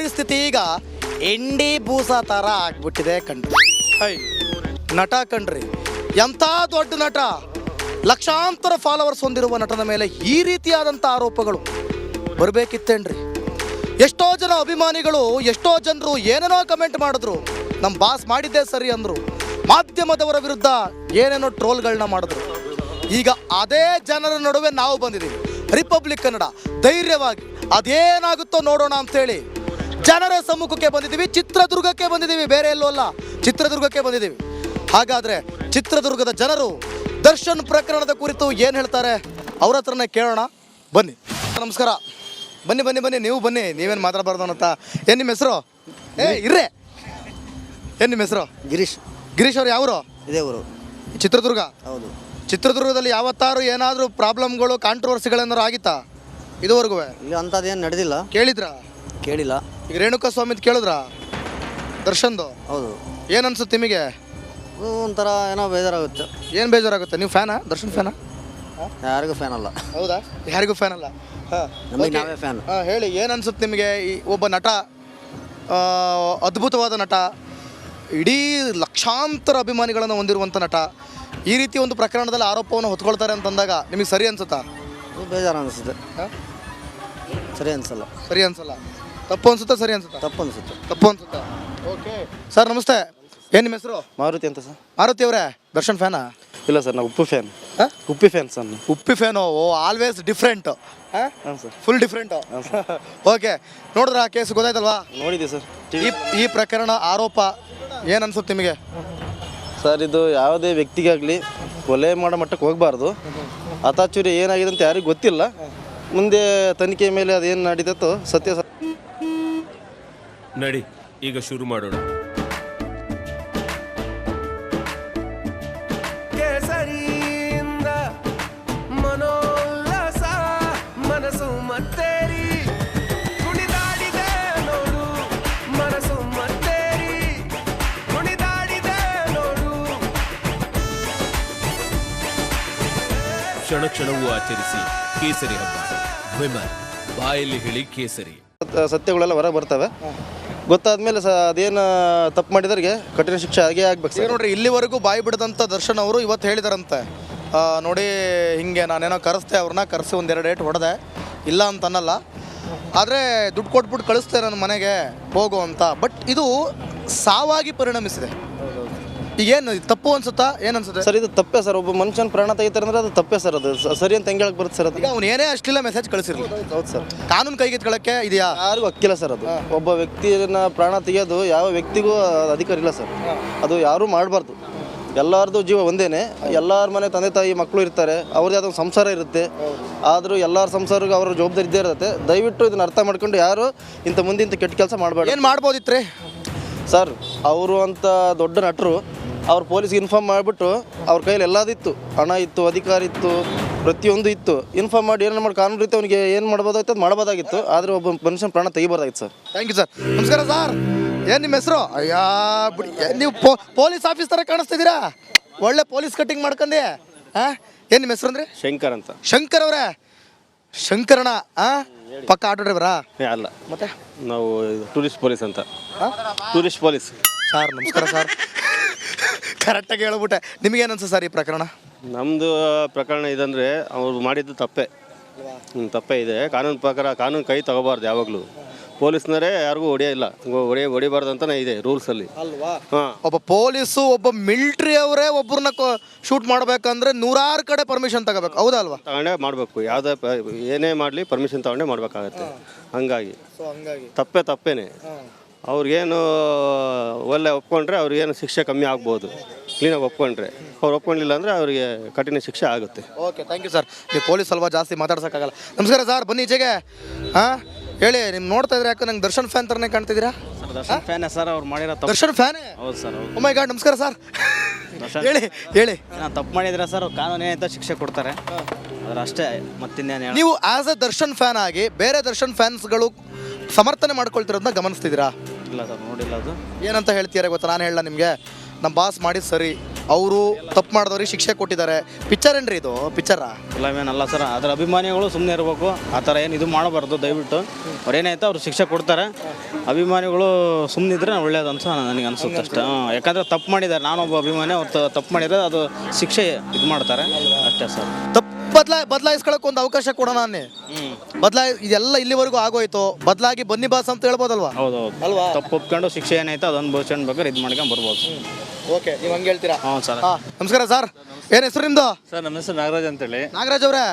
ಪರಿಸ್ಥಿತಿ ಈಗ ಎಂಡಿ ಬೂಸ ಥರ ಆಗ್ಬಿಟ್ಟಿದೆ ಕಣ್ರಿ. ನಟ ಕಣ್ರಿ ಎಂಥ ದೊಡ್ಡ ನಟ? ಲಕ್ಷಾಂತರ ಫಾಲೋವರ್ಸ್ ಹೊಂದಿರುವ ನಟನ ಮೇಲೆ ಈ ರೀತಿಯಾದಂಥ ಆರೋಪಗಳು ಬರಬೇಕಿತ್ತೇನ್ರಿ? ಎಷ್ಟೋ ಜನ ಅಭಿಮಾನಿಗಳು ಎಷ್ಟೋ ಜನರು ಏನೇನೋ ಕಮೆಂಟ್ ಮಾಡಿದ್ರು ನಮ್ಮ ಬಾಸ್ ಮಾಡಿದ್ದೇ ಸರಿ ಅಂದರು ಮಾಧ್ಯಮದವರ ವಿರುದ್ಧ ಏನೇನೋ ಟ್ರೋಲ್ಗಳನ್ನ ಮಾಡಿದ್ರು. ಈಗ ಅದೇ ಜನರ ನಡುವೆ ನಾವು ಬಂದಿದ್ದೀವಿ. ರಿಪಬ್ಲಿಕ್ ಕನ್ನಡ ಧೈರ್ಯವಾಗಿ ಅದೇನಾಗುತ್ತೋ ನೋಡೋಣ ಅಂತೇಳಿ ಜನರ ಸಮ್ಮುಖಕ್ಕೆ ಬಂದಿದ್ದೀವಿ ಚಿತ್ರದುರ್ಗಕ್ಕೆ ಬಂದಿದ್ದೀವಿ ಬೇರೆ ಎಲ್ಲೂ ಅಲ್ಲ ಚಿತ್ರದುರ್ಗಕ್ಕೆ ಬಂದಿದ್ದೀವಿ. ಹಾಗಾದ್ರೆ ಚಿತ್ರದುರ್ಗದ ಜನರು ದರ್ಶನ್ ಪ್ರಕರಣದ ಕುರಿತು ಏನು ಹೇಳ್ತಾರೆ? ಅವ್ರ ಹತ್ರನೇ ಕೇಳೋಣ ಬನ್ನಿ. ನಮಸ್ಕಾರ. ಬನ್ನಿ ಬನ್ನಿ ಬನ್ನಿ ನೀವು ಬನ್ನಿ ನೀವೇನು ಮಾತಾಡಬಾರ್ದು ಅಂತ ಏನು ನಿಮ್ಮ ಹೆಸರು? ಏ ಇರ್ರೆ. ಏನು ನಿಮ್ಮ ಹೆಸರು? ಗಿರೀಶ್. ಗಿರೀಶ್ ಅವ್ರು ಯಾವರು? ಇದೇ ಊರು. ಚಿತ್ರದುರ್ಗ? ಹೌದು. ಚಿತ್ರದುರ್ಗದಲ್ಲಿ ಯಾವತ್ತಾರು ಏನಾದರೂ ಪ್ರಾಬ್ಲಮ್ಗಳು ಕಾಂಟ್ರವರ್ಸಿಗಳೇನಾದ್ರು ಆಗಿತ್ತಾ? ಇದುವರೆಗೂ ಇಲ್ಲ ಅಂಥದ್ದೇನು ನಡೆದಿಲ್ಲ. ಕೇಳಿದ್ರ? ಕೇಳಿಲ್ಲ. ಈಗ ರೇಣುಕಾ ಸ್ವಾಮಿ ಕೇಳಿದ್ರಾ? ದರ್ಶನ್ದು? ಹೌದು. ಏನು ಅನ್ಸುತ್ತೆ ನಿಮಗೆ? ಅದು ಒಂಥರ ಏನೋ ಬೇಜಾರಾಗುತ್ತೆ. ಏನು ಬೇಜಾರಾಗುತ್ತೆ? ನೀವು ಫ್ಯಾನಾ? ದರ್ಶನ್ ಫ್ಯಾನಾ? ಯಾರಿಗೂ ಫ್ಯಾನ್ ಅಲ್ಲ. ಹೌದಾ? ಯಾರಿಗೂ ಫ್ಯಾನ್ ಅಲ್ಲ? ಹಾಂ ನಮಗೆ ನಾವೇ ಫ್ಯಾನ್. ಹೇಳಿ ಏನು ಅನ್ಸುತ್ತೆ ನಿಮಗೆ? ಈ ಒಬ್ಬ ನಟ ಆ, ಅದ್ಭುತವಾದ ನಟ ಇಡೀ ಲಕ್ಷಾಂತರ ಅಭಿಮಾನಿಗಳನ್ನು ಹೊಂದಿರುವಂಥ ನಟ ಈ ರೀತಿ ಒಂದು ಪ್ರಕರಣದಲ್ಲಿ ಆರೋಪವನ್ನು ಹೊತ್ಕೊಳ್ತಾರೆ ಅಂತಂದಾಗ ನಿಮಗೆ ಸರಿ ಅನ್ಸುತ್ತಾ? ಅದು ಬೇಜಾರು ಅನಿಸುತ್ತೆ. ಹಾಂ? ಸರಿ ಅನ್ಸಲ್ಲ. ಸರಿ ಅನ್ಸಲ್ಲ. ತಪ್ಪು ಅನ್ಸುತ್ತಾ ಸರಿ ಅನ್ಸುತ್ತಾ? ತಪ್ಪು ಅನಿಸುತ್ತೆ ತಪ್ಪು ಅನ್ಸುತ್ತಾ ಓಕೆ ಸರ್ ನಮಸ್ತೆ. ಏನು ನಿಮ್ಮ ಹೆಸರು? ಮಾರುತಿ ಅಂತ ಸರ್. ಮಾರುತಿ ಅವರೇ ದರ್ಶನ್ ಫ್ಯಾನಾ ಇಲ್ಲ ಸರ್ ನಾವು ಉಪ್ಪು ಫ್ಯಾನ್ ಹಾಂ? ಉಪ್ಪಿ ಫ್ಯಾನ್ ಸರ್ ನಾವು ಉಪ್ಪಿ ಫ್ಯಾನು ಓ? ಆಲ್ವೇಸ್ ಡಿಫ್ರೆಂಟ್ ಹಾಂ? ಸರ್. ಫುಲ್ ಡಿಫ್ರೆಂಟ್ ಓಕೆ ನೋಡಿದ್ರ ಕೇಸ್ ಗೊತ್ತಾಯ್ತಲ್ವಾ? ನೋಡಿದೆ ಸರ್. ಈ ಈ ಪ್ರಕರಣ ಆರೋಪ ಏನು ಅನ್ಸುತ್ತೆ ನಿಮಗೆ? ಸರ್ ಇದು ಯಾವುದೇ ವ್ಯಕ್ತಿಗಾಗಲಿ ಕೊಲೆ ಮಾಡೋ ಮಟ್ಟಕ್ಕೆ ಹೋಗಬಾರ್ದು. ಅತಾಚೂರಿ ಏನಾಗಿದೆ ಅಂತ ಯಾರಿಗೂ ಗೊತ್ತಿಲ್ಲ. ಮುಂದೆ ತನಿಖೆ ಮೇಲೆ ಅದೇನು ನಡೀತೋ ಸತ್ಯ ಸ ನಡಿ ಈಗ ಶುರು ಮಾಡೋಣ. ಕೇಸರಿಯಿಂದ ಮನೋಲ್ಲಸ ಮನಸ್ಸು ಮತ್ತೇರಿ. ಕುಣಿದಾಡಿದೆ ನೋಡು ಮನಸ್ಸು ಮತ್ತೇರಿ. ಕುಣಿದಾಡಿದೆ ನೋಡು. ಕ್ಷಣ ಕ್ಷಣವೂ ಆಚರಿಸಿ ಕೇಸರಿ ಹಬ್ಬ. ವಿಮಲ್ ಬಾಯಲ್ಲಿ ಹೇಳಿ ಕೇಸರಿ. ಸತ್ಯಗಳೆಲ್ಲ ಹೊರಗೆ ಬರ್ತವೆ. ಗೊತ್ತಾದ್ಮೇಲೆ ಸ ಅದೇನು ತಪ್ಪು ಮಾಡಿದವ್ರಿಗೆ ಕಠಿಣ ಶಿಕ್ಷೆ ಆಗೇ ಆಗ್ಬೇಕು ಸರ್. ನೋಡ್ರಿ, ಇಲ್ಲಿವರೆಗೂ ಬಾಯಿ ಬಿಡದಂಥ ದರ್ಶನ್ ಅವರು ಇವತ್ತು ಹೇಳಿದಾರಂತೆ. ನೋಡಿ, ಹಿಂಗೆ ನಾನೇನೋ ಕರೆಸ್ತೆ ಅವ್ರನ್ನ ಕರೆಸಿ ಒಂದೆರಡು ಡೇಟ್ ಹೊಡೆದೆ. ಇಲ್ಲ ಅಂತ ಅನ್ನಲ್ಲ ಆದರೆ ದುಡ್ಡು ಕೊಟ್ಬಿಟ್ಟು ಕಳಿಸ್ತೆ ನನ್ನ ಮನೆಗೆ, ಹೋಗು ಅಂತ. ಬಟ್ ಇದು ಸಾವಾಗಿ ಪರಿಣಮಿಸಿದೆ. ಇದು ತಪ್ಪು ಅನ್ಸುತ್ತಾ? ಏನು ಅನ್ಸುತ್ತೆ? ಸರ್ ಇದು ತಪ್ಪೇ ಸರ್. ಒಬ್ಬ ಮನುಷ್ಯನ ಪ್ರಾಣ ತೆಗಿತಾರೆ ಅಂದ್ರೆ ಅದು ತಪ್ಪೇ ಸರ್ ಅದು. ಸ- ಸರಿ ಅಂತ ಹೆಂಗೆ ಹೇಳಕ್ ಬರುತ್ತೆ ಸರ್ ಅದು? ಈಗ ಅವ್ನು ಏನೇ ಅಷ್ಟಿಲ್ಲ ಮೆಸೇಜ್ ಕಳಿಸಿರ್ಲಿ. ಹೌದು ಸರ್. ಕಾನೂನು ಕೈಗೆತ್ಕೊಳ್ಳೋಕ್ಕೆ ಇದೆಯಾ? ಯಾರಿಗೂ ಹಕ್ಕಿಲ್ಲ ಸರ್ ಅದು. ಒಬ್ಬ ವ್ಯಕ್ತಿಯನ್ನ ಪ್ರಾಣ ತೆಗೆಯೋದು ಯಾವ ವ್ಯಕ್ತಿಗೂ ಅಧಿಕಾರ ಇಲ್ಲ ಸರ್. ಅದು ಯಾರೂ ಮಾಡಬಾರ್ದು. ಎಲ್ಲರದು ಜೀವ ಒಂದೇನೆ. ಎಲ್ಲರ ಮನೆ ತಂದೆ ತಾಯಿ ಮಕ್ಕಳು ಇರ್ತಾರೆ. ಅವ್ರದ್ದು ಆದ ಒಂದು ಸಂಸಾರ ಇರುತ್ತೆ. ಆದರೂ ಎಲ್ಲರ ಸಂಸಾರಕ್ಕೂ ಅವ್ರ ಜವಾಬ್ದಾರಿ ಇದ್ದೇ ಇರುತ್ತೆ. ದಯವಿಟ್ಟು ಇದನ್ನ ಅರ್ಥ ಮಾಡ್ಕೊಂಡು ಯಾರು ಇಂಥ ಮುಂದೆ ಇಂಥ ಕೆಟ್ಟ ಕೆಲಸ ಮಾಡಬೇಡ. ಏನು ಮಾಡ್ಬೋದಿತ್ರಿ? ಸರ್ ಅವರು ಅಂತ ದೊಡ್ಡ ನಟರು ಅವ್ರು ಪೊಲೀಸ್ಗೆ ಇನ್ಫಾರ್ಮ್ ಮಾಡಿಬಿಟ್ಟು ಅವ್ರ ಕೈಯಲ್ಲಿ ಎಲ್ಲದಿತ್ತು. ಹಣ ಇತ್ತು ಅಧಿಕಾರ ಇತ್ತು ಪ್ರತಿಯೊಂದು ಇತ್ತು. ಇನ್ಫಾರ್ಮ್ ಮಾಡಿ ಏನು ಮಾಡಿ ಕಾನೂನು ರೀತಿ ಅವನಿಗೆ ಏನು ಮಾಡ್ಬೋದಾಗಿತ್ತು ಅದು ಮಾಡ್ಬೋದಾಗಿತ್ತು. ಆದರೆ ಒಬ್ಬ ಮನುಷ್ಯನ ಪ್ರಾಣ ತೆಗಿಬಾರ್ದಾಗಿತ್ತು ಸರ್. ಥ್ಯಾಂಕ್ ಯು ಸರ್ ನಮಸ್ಕಾರ ಸರ್ ಏನು ನಿಮ್ಮ ಹೆಸರು? ಅಯ್ಯಾ ಬಿಡಿ. ಏನ್ ನೀವು ಪೋ ಪೊಲೀಸ್ ಆಫೀಸ್ ಥರ ಕಾಣಿಸ್ತಿದ್ದೀರಾ? ಒಳ್ಳೆ ಪೊಲೀಸ್ ಕಟ್ಟಿಂಗ್ ಮಾಡ್ಕೊಂಡೆ. ಹಾಂ ಏನು ನಿಮ್ಮ ಹೆಸರು ಅಂದ್ರೆ? ಶಂಕರ್ ಅಂತ. ಶಂಕರ್ ಅವರೇ. ಶಂಕರಣ ಹಾಂ ಪಕ್ಕ ಆಟೋ ಡ್ರೈವರಾ ಏ ಅಲ್ಲ. ಮತ್ತೆ? ನಾವು ಟೂರಿಸ್ಟ್ ಪೊಲೀಸ್ ಅಂತ. Tourist police. ಸರ್ ನಮಸ್ಕಾರ ಸರ್ ಕರೆಕ್ಟಾಗಿ ಹೇಳ್ಬಿಟ್ಟೆ. ನಿಮಗೇನು ಅನ್ಸುತ್ತೆ ಸರ್ ಈ ಪ್ರಕರಣ? ನಮ್ಮದು ಪ್ರಕರಣ ಇದಂದರೆ ಅವ್ರು ಮಾಡಿದ್ದು ತಪ್ಪೆ. ಹ್ಮ್, ತಪ್ಪೇ ಇದೆ. ಕಾನೂನು ಪ್ರಕಾರ ಕಾನೂನು ಕೈ ತಗೋಬಾರ್ದು ಯಾವಾಗಲೂ. ಪೊಲೀಸ್ನರೇ ಯಾರಿಗೂ ಹೊಡೆಯಿಲ್ಲ. ಹೊಡೆಯ ಹೊಡಿಬಾರ್ದು ಅಂತಲೇ ಇದೆ ರೂಲ್ಸಲ್ಲಿ. ಅಲ್ವಾ? ಹಾಂ. ಒಬ್ಬ ಪೊಲೀಸು ಒಬ್ಬ ಮಿಲ್ಟ್ರಿ ಅವರೇ ಒಬ್ಬರನ್ನ ಶೂಟ್ ಮಾಡ್ಬೇಕಂದ್ರೆ ನೂರಾರು ಕಡೆ ಪರ್ಮಿಷನ್ ತಗೋಬೇಕು. ಹೌದಾ ಅಲ್ವಾ? ತಗೊಂಡೇ ಮಾಡಬೇಕು. ಯಾವುದೇ ಪ- ಏನೇ ಮಾಡಲಿ ಪರ್ಮಿಷನ್ ತಗೊಂಡೇ ಮಾಡಬೇಕಾಗತ್ತೆ. ಹಂಗಾಗಿ. ಸೊ ಹಂಗಾಗಿ. ತಪ್ಪೇ ತಪ್ಪೇನೆ. ಅವ್ರಿಗೇನು ಒಳ್ಳೆ ಒಪ್ಕೊಂಡ್ರೆ ಅವ್ರಿಗೇನು ಶಿಕ್ಷೆ ಕಮ್ಮಿ ಆಗ್ಬೋದು. ಕ್ಲೀನಾಗಿ ಒಪ್ಕೊಂಡ್ರೆ. ಅವ್ರು ಒಪ್ಕೊಂಡಿಲ್ಲ ಅಂದರೆ ಅವರಿಗೆ ಕಠಿಣ ಶಿಕ್ಷೆ ಆಗುತ್ತೆ. ಓಕೆ ಥ್ಯಾಂಕ್ ಯು ಸರ್ ನೀವು ಪೊಲೀಸ್ ಅಲ್ವಾ ಜಾಸ್ತಿ ಮಾತಾಡ್ಸೋಕ್ಕಾಗಲ್ಲ. ನಮಸ್ಕಾರ ಸರ್ ಬನ್ನಿ ಈಚೆಗೆ. ಹಾಂ? ಹೇಳಿ ನಿಮ್ಮ ನೋಡ್ತಾ ಇದ್ರೆ ಯಾಕೆ ನಂಗೆ ದರ್ಶನ್ ಫ್ಯಾನ್ ಥರನೇ ಕಾಣ್ತಿದ್ದೀರಾ? ದರ್ಶನ್ ಫ್ಯಾನ್ ಸರ್ ಅವ್ರು ಮಾಡಿರೋ ತಪ್ಪು. ದರ್ಶನ್ ಫ್ಯಾನ್ ಹೌದು ಸರ್ ಹೌದು. ಓ ಮೈ ಗಾಡ್ ನಮಸ್ಕಾರ ಸರ್ ಹೇಳಿ ಹೇಳಿ. ನಾನು ತಪ್ಪು ಮಾಡಿದ್ರೆ ಸರ್ ಕಾನೂನೇ ಅಂತ ಶಿಕ್ಷೆ ಕೊಡ್ತಾರೆ. ಅದ್ರ ಅಷ್ಟೇ ಮತ್ತಿನ್ನೇನು ಹೇಳ ನೀವು ಆಸ್ ಅ ದರ್ಶನ್ ಫ್ಯಾನ್ ಆಗಿ ಬೇರೆ ದರ್ಶನ್ ಫ್ಯಾನ್ಸ್ಗಳು ಸಮರ್ಥನೆ ಮಾಡ್ಕೊಳ್ತಿರೋದನ್ನ ಗಮನಿಸ್ತಿದ್ದೀರಾ? ಇಲ್ಲ ಸರ್ ನೋಡಿಲ್ಲ ಅದು. ಏನಂತ ಹೇಳ್ತೀರಾ ಗೊತ್ತಾ? ನಾನು ಹೇಳಲ್ಲ ನಿಮಗೆ. ನಮ್ಮ ಬಾಸ್ ಮಾಡಿದ ಸರಿ. ಅವರು ತಪ್ಪು ಮಾಡಿದವ್ರಿಗೆ ಶಿಕ್ಷೆ ಕೊಟ್ಟಿದ್ದಾರೆ. ಪಿಕ್ಚರ್ ಏನ್ರಿ ಇದು? ಪಿಕ್ಚರಾ ಅಲ್ಲ ಸರ್ ಅದ್ರ ಅಭಿಮಾನಿಗಳು ಸುಮ್ಮನೆ ಇರಬೇಕು. ಆ ಥರ ಏನು ಇದು ಮಾಡಬಾರ್ದು ದಯವಿಟ್ಟು. ಅವ್ರು ಏನಾಯ್ತು ಅವ್ರು ಶಿಕ್ಷೆ ಕೊಡ್ತಾರೆ. ಅಭಿಮಾನಿಗಳು ಸುಮ್ಮನಿದ್ರೆ ಒಳ್ಳೇದು ಅಂತ ನನಗೆ ಅನ್ಸುತ್ತೆ ಅಷ್ಟೇ. ಯಾಕಂದ್ರೆ ತಪ್ಪು ಮಾಡಿದ್ದಾರೆ. ನಾನೊಬ್ಬ ಅಭಿಮಾನಿ ಅವ್ರು ತಪ್ಪು ಮಾಡಿದರೆ ಅದು ಶಿಕ್ಷೆ ಇದು ಮಾಡ್ತಾರೆ. ಅಷ್ಟೇ ಸರ್. ತಪ್ಪು ಬದಲಾ ಬದಲಾಯಿಸ್ಕೊಳಕ್ ಒಂದು ಅವಕಾಶ ಕೊಡೋಣ ನಾನೇ ಬದಲಾ ಇದೆಲ್ಲ ಇಲ್ಲಿವರೆಗೂ ಆಗೋಯ್ತು. ಬದಲಾಗಿ ಬನ್ನಿ ಬಾಸ್ ಅಂತ ಹೇಳ್ಬೋದಲ್ವಾ? ಹೌದು ಹೌದು ಅಲ್ವಾ? ತಪ್ಪು ಒಪ್ಕೊಂಡು ಶಿಕ್ಷೆ ಏನಾಯ್ತು ಅದೊಂದು ಬಹುಶಃ ಬೇಕಾದ್ರೆ ಇದು ಮಾಡ್ಕೊಂಡು ಬರ್ಬೋದು. ಓಕೆ ನೀವು ಹಂಗೆ ಹೇಳ್ತೀರಾ? ಹ್ಞೂ ಸರ್. ನಮಸ್ಕಾರ ಸರ್. ಏನ್ ಹೆಸರು ನಿಮ್ದು? ಸರ್ ನಮ್ಮ ಹೆಸರು ನಾಗರಾಜ್ ಅಂತೇಳಿ. ನಾಗರಾಜ್ ಅವರೇ.